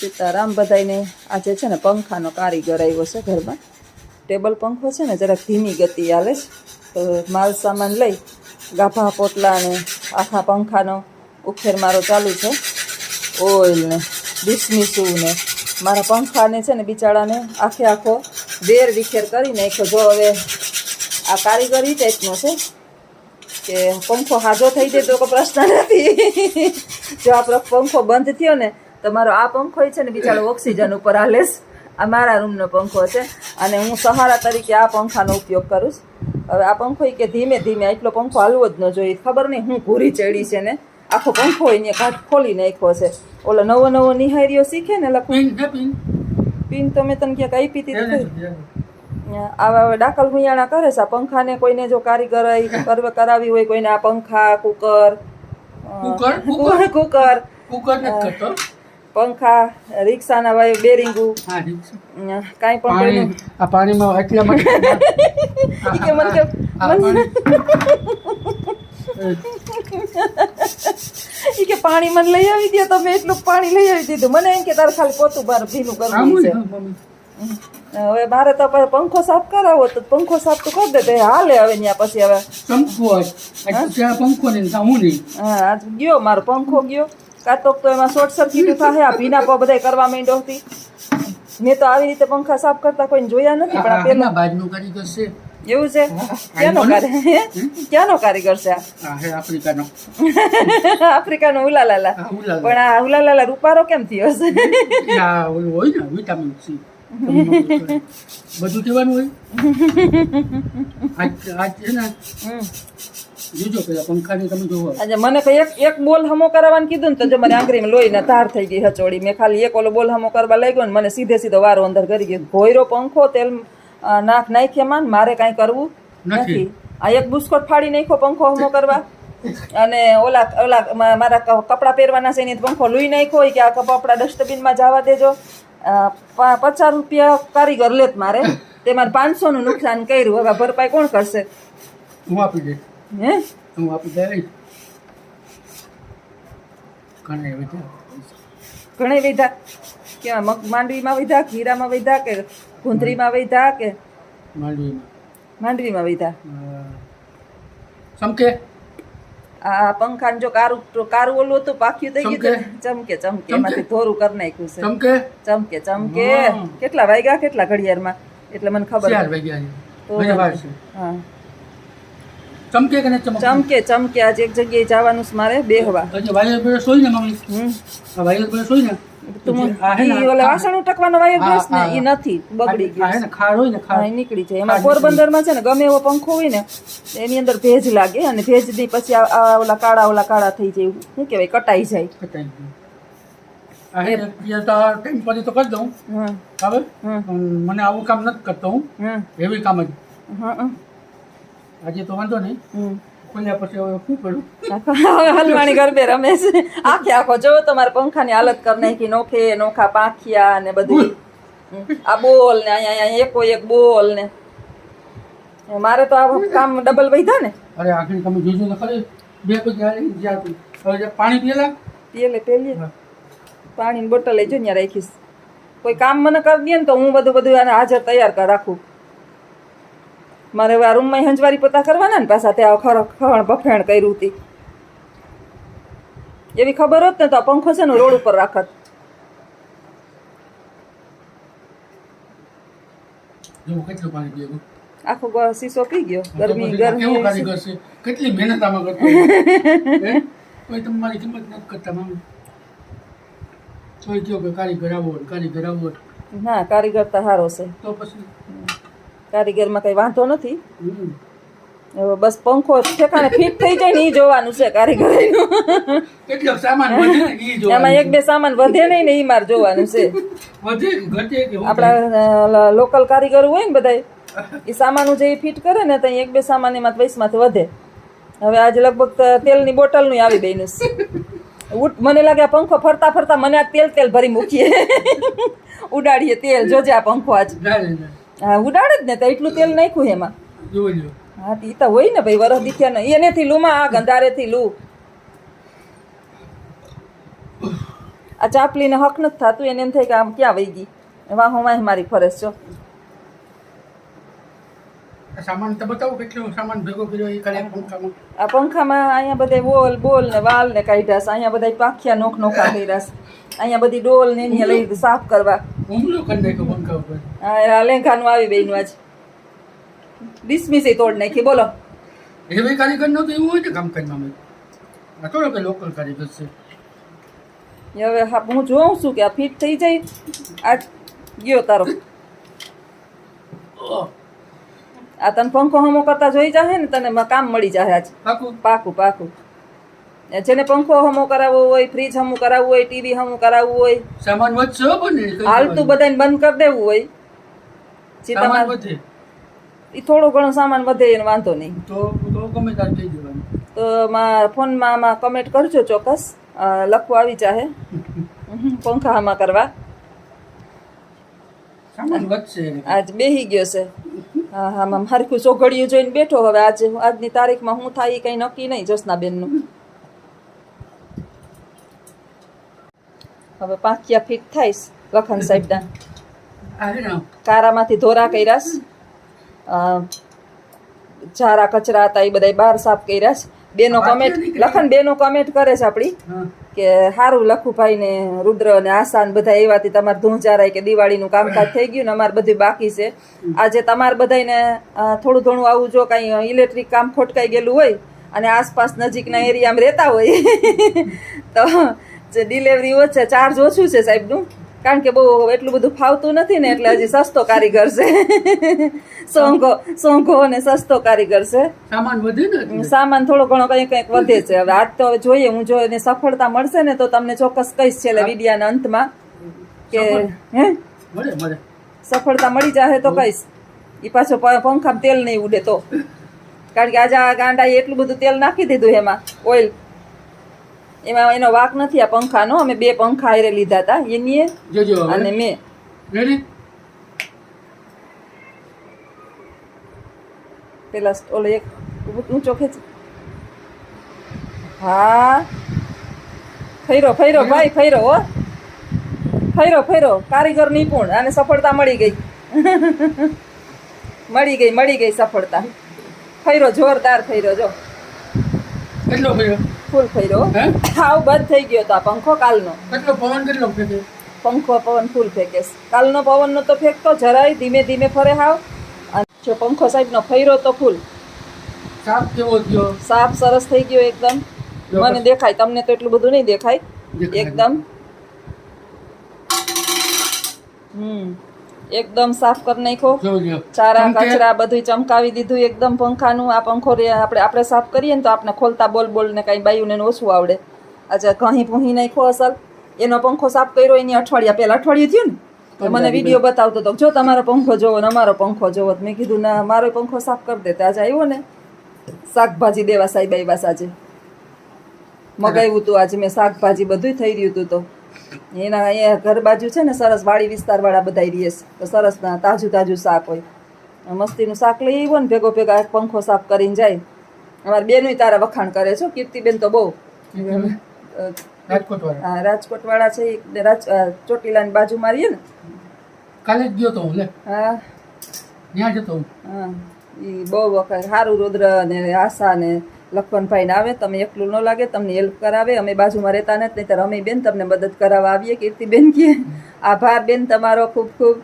સીતારામ બધાઈને આજે છે ને પંખાનો કારીગર આવ્યો છે ઘરમાં. ટેબલ પંખો છે ને જરાક ધીમી ગતિ હાલે છે. તો માલ સામાન લઈ ગાભા પોટલા અને આખા પંખાનો ઉખેર મારો ચાલુ છે. ઓઇલ ને ડિસમિસું ને મારા પંખાને છે ને બિચારાને આખે આખો વેર વિખેર કરી નાખ્યો જો હવે આ કારીગર એ ટાઈપનો છે કે પંખો હાજો થઈ જાય તો કોઈ પ્રશ્ન નથી. જો આપણો પંખો બંધ થયો ને તો મારો આ પંખો છે ને બિચારો ઓક્સિજન ઉપર હાલે લેશ આ મારા રૂમનો પંખો છે અને હું સહારા તરીકે આ પંખાનો ઉપયોગ કરું છું. હવે આ પંખો કે ધીમે ધીમે એટલો પંખો હાલવો જ ન જોઈએ. ખબર નહીં હું ઘૂરી ચડી છે ને. આખો પંખો એને કાંઠ ખોલી નાખ્યો છે. ઓલો નવો નવો નિહાર્યો શીખે ને લખું. પિન તો મેં તને ક્યાંક આપી હતી. આવા ડાકલ હુંયાણા કરે છે. આ પંખાને કોઈને જો કારીગર કરવ કરાવી હોય કોઈને આ પંખા કુકર કુકર? કુકર? કુકર. પંખા રિક્ષાના વાયુ બેરિંગુ. કાંઈ પણ પાણી કોઈનું. આ પાણીમાં એટલા માટે કે મને કે ઈ કે પાણી મને લઈ આવી દે તમે એટલું પાણી લઈ આવી દીધું. મને એમ કે તારે ખાલી પોતું બાર ભીનું કરવું છે. હવે મારે તો પંખો સાફ કરાવો તો પંખો સાફ તો કરી દે તો હાલે હવે ત્યાં પછી હવે. ત્યાં પંખો નહીં નહીં. હા આજ ગયો મારો પંખો ગયો. કાતોક તો એમાં શોર્ટ સર્કિટ થાય આ ભીના પગ બધા કરવા માંડ્યો હતી. મેં તો આવી રીતે પંખા સાફ કરતા કોઈને જોયા નથી પણ આ પેલા બાજનું કરી છે. એવું છે? ક્યાંનો કારીગર ક્યાંનો કારીગર છે આફ્રિકાનો. આફ્રિકાનો ઉલાલાલા. પણ આ ઉલાલાલા રૂપારો કેમ થયો છે? હોય ને વિટામિન સી. બધું કહેવાનું હોય? આજ આજ છે ને જોજો પેલા પંખાને તમે જોવો. આજે મને એક એક બોલ હમો કરાવવાનું કીધું ને તો જો મને આંગળીમાં લોહીને તાર થઈ ગઈ હચોડી. મેં ખાલી એક ઓલો બોલ હમો કરવા લાગ્યો ને મને સીધે સીધો વારો અંદર કરી ગયો. ભોયરો પંખો તેલ નાખ નાક નાખ્યા માં મારે કાંઈ કરવું નથી. આ એક બુસ્કોટ ફાડી નાખ્યો પંખો હમો કરવા. અને ઓલા ઓલા મારા કપડા પહેરવાના છે એની પંખો લઈ નાખ્યો હોય કે આ કપડા ડસ્ટબિનમાં જવા દેજો. પચાસ રૂપિયા કારીગર લેત મારે. તે મારે પાંચસોનું નુકસાન કર્યું. હવે ભરપાઈ કોણ કરશે? હું આપી દઈશ. હે? હું આપી દઈશ. ઘણા વિધા. ઘણી વિધા. કેવા મગ માંડવીમાં વિધા ખીરામાં વિધા કે ગુંદરીમાં વિધા કે માંડવીમાં. માંડવીમાં વિધા? અ, ચમકે આ પંખાને જો કારું કારું ઓલું હતું પાખ્યું થઈ ગયું ચમકે? ચમકે એમાંથી ધોરું કરી નાખ્યું છે. ચમકે? ચમકે ચમકે. કેટલા વાગ્યા કેટલા ઘડિયાળમાં? એટલે મને ખબર ચાર વાગ્યા હા. ચમકે કે ચમકે? ચમકે ચમકે. આજે એક જગ્યાએ જવાનું છે મારે બેહવા. હમ. સોઈ ને? વાસણ ઉટકવાનો વાયર હા, ને હા. નથી બગડી આ હે ગયું ને ખાર હોય ને ખાર. નીકળી જાય. એમાં પોરબંદરમાં છે. ને ગમે એવો પંખો હોય ને એની અંદર ભેજ લાગે અને ભેજની પછી આ- આ ઓલા કાળા ઓલા કાળા થઈ જાય શું કહેવાય? કટાઈ જાય. કટાઈ ને તો પછી તો કરી દઉં. હવે મને આવું કામ નથી કરતો હું. હમ એવી કામ જ. આજે તો વાંધો નહીં. ખોલ્યા પછી હવે શું કરું? હલવાણી ગરબે રમે છે. આખે આખો જો તમારે પંખાની હાલત કરી નાખી નોખે નોખા પાંખિયા ને બધું. આ બોલ ને અહીંયા અહીંયા એકો એક બોલ ને. મારે તો આ કામ ડબલ વૈધા ને. અરે આખરી તમે જોજો ને ખરી. બે પછી જ્યાં તું. હવે જે પાણી પીએલા? પીએલે પેલી પાણીની બોટલ લઈ જો ત્યાં રાખીશ. કોઈ કામ મને કરી દે ને તો હું બધું બધું હાજર તૈયાર રાખું. મારે આ રૂમમાં હંજવારી પોતા કરવાના ને પાછા ત્યાં ખર ખણ બફેણ કર્યું હતી એવી ખબર હોત ને તો આ પંખો છે ને રોડ ઉપર રાખત. આખો શીશો પી ગયો. ગરમી ગરમી કેટલી મહેનત આમાં કરતો તમારી કિંમત નથી કરતા મામી. કહો કે કારીગર આવો કારીગર આવો ના કારીગર તો સારો છે. તો પછી? કારીગરમાં કઈ વાંધો નથી. બસ પંખો ઠેકાણે ફિટ થઈ જાય ને એ જોવાનું છે કારીગર. એમાં એક બે સામાન વધે નહીં ને એ મારે જોવાનું છે. આપણા લોકલ કારીગરો હોય ને બધા એ સામાનું જે ફિટ કરે ને તો એક બે સામાન એમાં વૈસમાંથી વધે. હવે આજે લગભગ તેલની બોટલનું આવી બેનું ઉઠ મને લાગે આ પંખો ફરતા ફરતા મને આ તેલ તેલ ભરી મૂકીએ. ઉડાડીએ તેલ જોજે આ પંખો આજ. હા ઉડાડે જ ને તો એટલું તેલ નાખ્યું એમાં. જોજો હા તો તો હોય ને ભાઈ વરસ દીખ્યા ને એનેથી લૂમાં આ ગંધારેથી લૂ. આ ચાપલીને હક નથી થતું એને એમ થાય કે આમ ક્યાં વહી ગઈ? વાહ હું વાહ મારી ફરજ છો સામાન તો બતાવો કેટલું સામાન ભેગો કર્યો એ કાલે પંખામાં. આ પંખામાં અહીંયા બધા બોલ બોલ ને વાલ ને કાઢ્યા છે. અહીંયા બધા પાખિયા નોખ નોખા કર્યા છે. અહીંયા બધી ડોલ ને એની લઈ સાફ કરવા. હુમલો કરી નાખ્યો પંખા ઉપર. હા લેંઘાનું આવી બેનું આજ. ડિસમિસ તોડ નાખી બોલો. એવી કારીગર નહોતું એવું હોય ને કામ કરવામાં આ થોડો કે લોકલ કારીગર છે. હવે હા જોઉં છું કે આ ફિટ થઈ જાય. આજ ગયો તારો. આ તને પંખો હમો કરતા જોઈ જાહે ને તને કામ મળી જાહે આજ. પાકું. પાકું જેને પંખો હમો કરાવવો હોય ફ્રીજ હમું કરાવવું હોય ટીવી હમું કરાવવું હોય સામાન વધશે પણ હાલતું. બધાને બંધ કરી દેવું હોય. જે તમારે એ થોડો ઘણો સામાન વધે એનો વાંધો નહીં. તો તો ગમે થઈ જવાનું. તો ફોનમાં આમાં કમેન્ટ કરજો ચોક્કસ. લખવું આવી જાહે. પંખા આમાં કરવા. આજ બેહી ગયો છે. હા આમ હરખું ચોઘડિયું જોઈને બેઠો. હવે આજે આજની તારીખમાં હું થાય એ કંઈ નક્કી નહીં જસનાબેનનું. હવે પાંખિયા ફિટ થઈશ લખન સાહેબના. કારામાંથી ધોરા કર્યાસ. ઝારા કચરા હતા એ બધા બહાર સાફ કર્યાસ. બેનો કમેન્ટ લખન બેનો કમેન્ટ કરે છે આપણી. હા. કે સારું લખુભાઈ ને રુદ્ર અને આસાન બધા એવાથી તમારે ધૂંચારાય કે દિવાળીનું કામકાજ થઈ ગયું ને અમારે બધું બાકી છે. આજે તમારે બધાને થોડું ઘણું આવું જો કાંઈ ઇલેક્ટ્રિક કામ ખોટકાઈ ગયેલું હોય અને આસપાસ નજીકના એરિયામાં રહેતા હોય, તો જે ડિલિવરી ઓછે ચાર્જ ઓછું છે સાહેબનું? કારણ કે બહુ એટલું બધું ફાવતું નથી ને એટલે હજી સસ્તો કારીગર છે. સોંઘો સોંઘો અને સસ્તો કારીગર છે. સામાન વધે ને સામાન થોડો ઘણો કંઈક કંઈક વધે છે. હવે આજ તો હવે જોઈએ હું જો એને સફળતા મળશે ને તો તમને ચોક્કસ કહીશ છેલ્લે વિડિયાના અંતમાં કે હે? સફળતા મળી જાય તો કહીશ. એ પાછો પંખામાં તેલ નહીં ઉડે તો. કારણ કે આજે આ ગાંડાએ એટલું બધું તેલ નાખી દીધું એમાં ઓઇલ. એમાં એનો વાક નથી આ પંખાનો. અમે બે પંખા આયરે લીધા હતા એની જોજો અને મેં. રેડી પેલા ઓલો એક ઊંચો ખેંચ. હા. ફૈરો ફૈરો ભાઈ ફૈરો હો. ફૈરો ફૈરો. કારીગર નિપુણ. અને સફળતા મળી ગઈ. મળી ગઈ મળી ગઈ સફળતા. ફૈરો જોરદાર ફૈરો જો. કેટલો ફર્યો ફૂલ ફેર્યો હાવ બંધ થઈ ગયો તો આ પંખો કાલનો. કેટલો પવન કેટલો ફેંકે? પંખો પવન ફૂલ ફેંકેશ કાલનો પવનનો તો ફેંકતો જરાય ધીમે ધીમે ફરે હાવ. અને જો પંખો સાહેબનો ફૈરો તો ફૂલ. સાફ કેવો થયો? સાફ સરસ થઈ ગયો એકદમ. મને દેખાય તમને તો એટલું બધું નહીં દેખાય. એકદમ. હમ. એકદમ સાફ કરી નાખ્યો. ચારા. કચરા બધું ચમકાવી દીધું એકદમ પંખાનું આ પંખો રે આપણે આપણે સાફ કરીએ ને તો આપણે ખોલતા બોલ બોલ ને કાંઈ બાયું ને ઓછું આવડે. આજે ઘહી ભૂહી નાખ્યો અસલ. એનો પંખો સાફ કર્યો એની અઠવાડિયા પહેલા અઠવાડિયું થયું ને. તો મને વીડિયો બતાવતો હતો જો તમારો પંખો જોવો ને અમારો પંખો જોવો મેં કીધું ના મારો પંખો સાફ કરી દે. તો આજે આવ્યો ને. શાકભાજી દેવા સાહેબ આવ્યા આજે. મગાવ્યું હતું આજે મેં શાકભાજી બધું થઈ રહ્યું હતું તો. એના અહીંયા ઘર બાજુ છે ને સરસ વાડી વિસ્તારવાળા બધા રહીએ તો સરસ તાજું તાજું શાક હોય. મસ્તીનું શાક લઈ આવ્યો ને ભેગો ભેગા એક પંખો સાફ કરીને જાય. અમારે બેનુંય તારા વખાણ કરે છો કીર્તિબેન તો બહુ. વાળા રાજકોટવાળા. છે રાજ ચોટીલાની બાજુ મારીએ ને. કાલે ગયો તો હું લે. હા. ત્યાં જતો હું. હા એ બહુ વખત સારું રુદ્ર ને આશા ને લખનભાઈ આવે તમે એકલું ન લાગે તમને હેલ્પ કરાવે અમે બાજુમાં રહેતા નથી નહીં તો રમીબેન તમને મદદ કરાવવા આવીએ કીર્તિબેન કે આભાર બેન તમારો ખૂબ ખૂબ.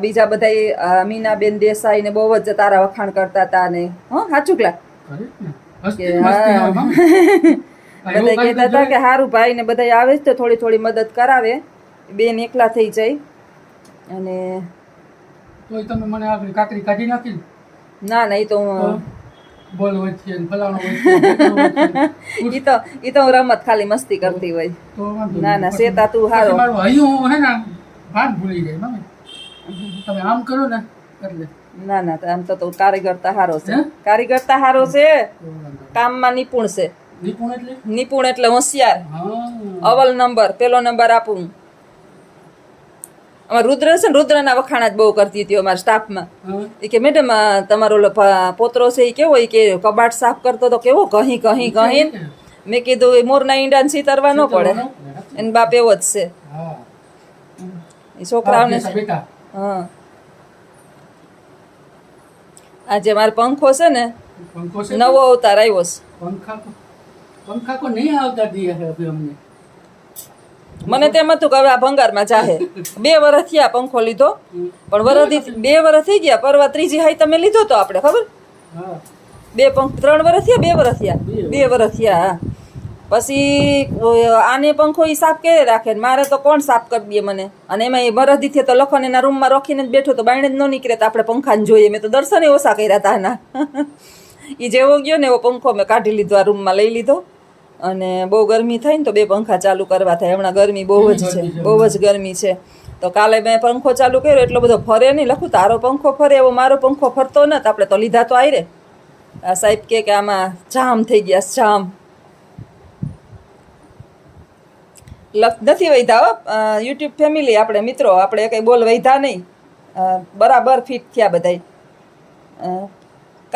બીજા બધા મીનાબેન દેસાઈ ને બહુ જ તારા વખાણ કરતા હતા ને હં સાચું ક્લા બધા કહેતા હતા કે સારું ભાઈ ને બધા આવે તો થોડી થોડી મદદ કરાવે. બેન એકલા થઈ જાય. અને તોય તમે મને કાકરી કાઢી નાખી ના? ના એ તો હું બોલ વચ્ચે ને ફલાણો વચ્ચે ઈ તો ઈ તો રમત ખાલી મસ્તી કરતી હોય. ના ના શેતા તું હારો. મારું હૈયું હે ને ભાન ભૂલી જાય મમ્મી તમે આમ કરો ને એટલે. ના ના આમ તો તો કારીગરતા હારો છે? કારીગરતા હારો છે. કામમાં નિપુણ છે. નિપુણ એટલે? નિપુણ એટલે હોશિયાર. અવલ નંબર પેલો નંબર આપું અમાર રુદ્ર છે ને રુદ્રના વખાણા જ બહુ કરતી હતી અમારા સ્ટાફમાં. એ કે મેડમ તમારો પોતરો છે એ કેવો? એ કે કબાટ સાફ કરતો તો કેવો? કહી કહી કહી મેં કીધું એ મોરના ઈંડાને સીતરવા ન પડે. એને બાપ એવો જ છે. એ છોકરાઓને હા, આજે મારો પંખો છે ને નવો અવતાર આવ્યો છે. પંખા પંખા કો નહીં આવતા દિયા અમને. મને તેમ હતું કે હવે આ ભંગારમાં જાહે. બે વર્ષ થયા પંખો લીધો. પણ વરદી બે વર્ષ થઈ ગયા પરવા ત્રીજી હાઈ તમે લીધો તો આપણે ખબર? હા બે પંખ ત્રણ વર્ષ થયા બે વર્ષ થયા. બે વર્ષ થયા પછી આને પંખો એ સાફ કે રાખે? મારે તો કોણ સાફ કરી દે મને? અને એમાં એ વરદી થયા તો લખન એના રૂમમાં રોખીને જ બેઠો તો બાયણે જ ન નીકળે તો આપણે પંખાને જોઈએ. મેં તો દર્શને ઓછા કર્યા હતા એના એ જેવો ગયો ને એવો પંખો મેં કાઢી લીધો આ રૂમમાં લઈ લીધો. અને બહુ ગરમી થાય ને તો બે પંખા ચાલુ કરવા થાય. હમણાં ગરમી બહુ જ છે બહુ જ ગરમી છે. તો કાલે મેં પંખો ચાલુ કર્યો એટલો બધો ફરે નહીં. લખું તારો પંખો ફરે એવો મારો પંખો ફરતો ન આપણે તો લીધા તો રે આ સાહેબ કે આમાં જામ થઈ ગયા જામ. લખ નથી વૈધા હો. યુટ્યુબ ફેમિલી આપણે મિત્રો આપણે કંઈ બોલ વૈધા નહીં. બરાબર ફિટ થયા બધાય.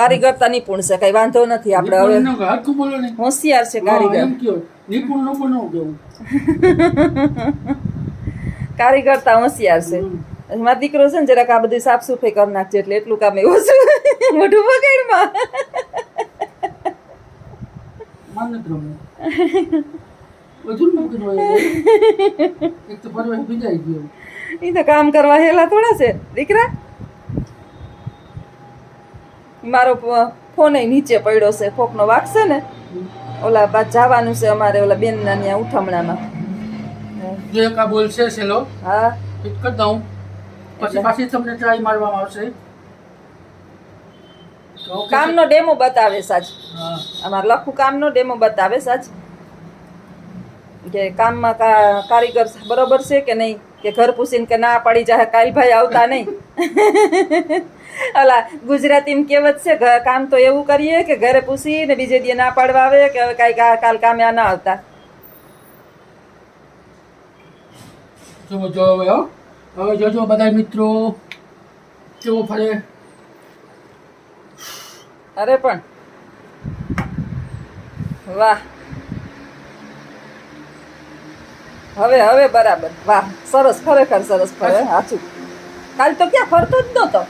કારીગરતા નિપુણ છે કઈ વાંધો નથી આપણે હવે. ન ને. હોશિયાર છે કારીગર. નિપુણ નો બનો કેવું કારીગરતા હોશિયાર છે. મારો દીકરો છે ને જરાક આ બધી સાફ સફાઈ કરી નાખજે એટલે એટલું કામ એવું છે. મોઢું ન ગયો. એ તો કામ કરવા હેલા થોડા છે. દીકરા? મારો ફોન નીચે પડ્યો છે ફોકનો વાગશે ને ઓલા બાદ જવાનું છે અમારે ઓલા બેનના ત્યાં ઉઠમણામાં. જો આ છે સેલો હા. ફિટ કરી દઉં. પછી પાછી તમને ટ્રાય મારવામાં આવશે? કામનો ડેમો બતાવે હા. અમારે લખું કામનો ડેમો બતાવે સાચ કે કામમાં કા કારીગર બરોબર છે કે નહીં? કે ઘર પૂછીને કે ના પડી જાય કાલભાઈ આવતા નહીં. ઓલા ગુજરાતીમાં કહેવત છે કામ તો એવું કરીએ કે ઘરે પૂછીને બીજે દી ના પાડવા આવે કે હવે કાંઈ કાલ કામે આ ના આવતા. જો હવે જોજો બધા મિત્રો કેવો ફરે. અરે પણ વાહ. હવે હવે બરાબર. વાહ સરસ ખરેખર સરસ ફરે સાચું. કાલ તો ક્યાં ફરતો જ નહોતો.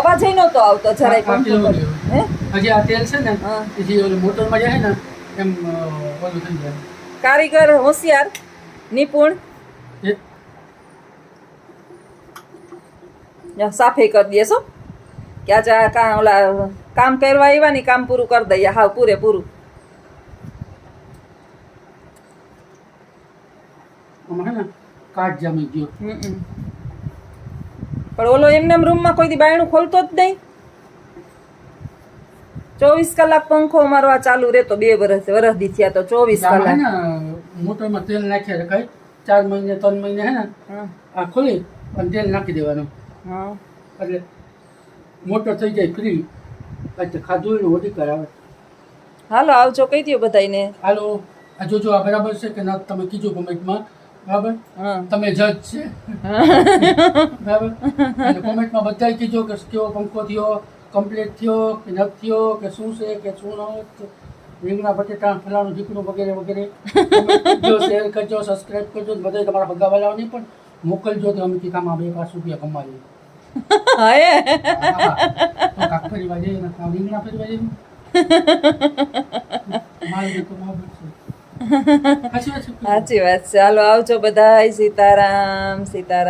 અવાજ નહોતો આવતો જરાય. કેવું? હે? હજી આ તેલ છે ને હા. એ જે મોટરમાં જાય ને એમ ઓલું થઈ જાય. કારીગર હોશિયાર નિપુણ. સાફે કરી દેશો કે આજે આ કા ઓલા કામ કરવા આવ્યા ને કામ પૂરું કરી દઈએ. હાવ પૂરેપૂરું. આમાં હે ને કાટ જામી ગયો. પણ ઓલો એમને રૂમમાં કોઈ દી બાયણું ખોલતો જ નહીં? ચોવીસ કલાક પંખો અમારો આ ચાલુ રહેતો બે વર્ષ વર્ષ દી થયા તો ચોવીસ કલાક. મોટરમાં તેલ નાખ્યા રખાય ચાર મહિને ત્રણ મહિને હે ને આ ખોલી અને તેલ નાખી દેવાનું. એટલે મોટર થઈ જાય ફ્રી એટલે ખાધું અધિકાર આવે. હાલો આવજો કહી દો બધાને હાલો. આ જોજો આ બરાબર છે કે ના? તમે કીધું કોમેન્ટમાં. બરાબર? હા. તમે જજ છે. બરાબર? કોમેન્ટમાં બધાય કીધો કે કેવો પંખો થયો કમ્પ્લીટ થયો કે નથી થયો કે શું છે કે શું ન રીંગણા બટેટા ફલાણું ઢીકણું વગેરે વગેરે. કરજો શેર કરજો સબસ્ક્રાઈબ કરજો બધા તમારા ભગાવાલાઓને પણ મોકલજો તો અમે કામ બે પાંચ રૂપિયા તો કાક ફરીવા જઈએ રીંગણા ફરી જઈએ. માલ તો બરાબર છે. સાચી વાત છે. હાલો આવજો બધા સીતારામ સીતારામ.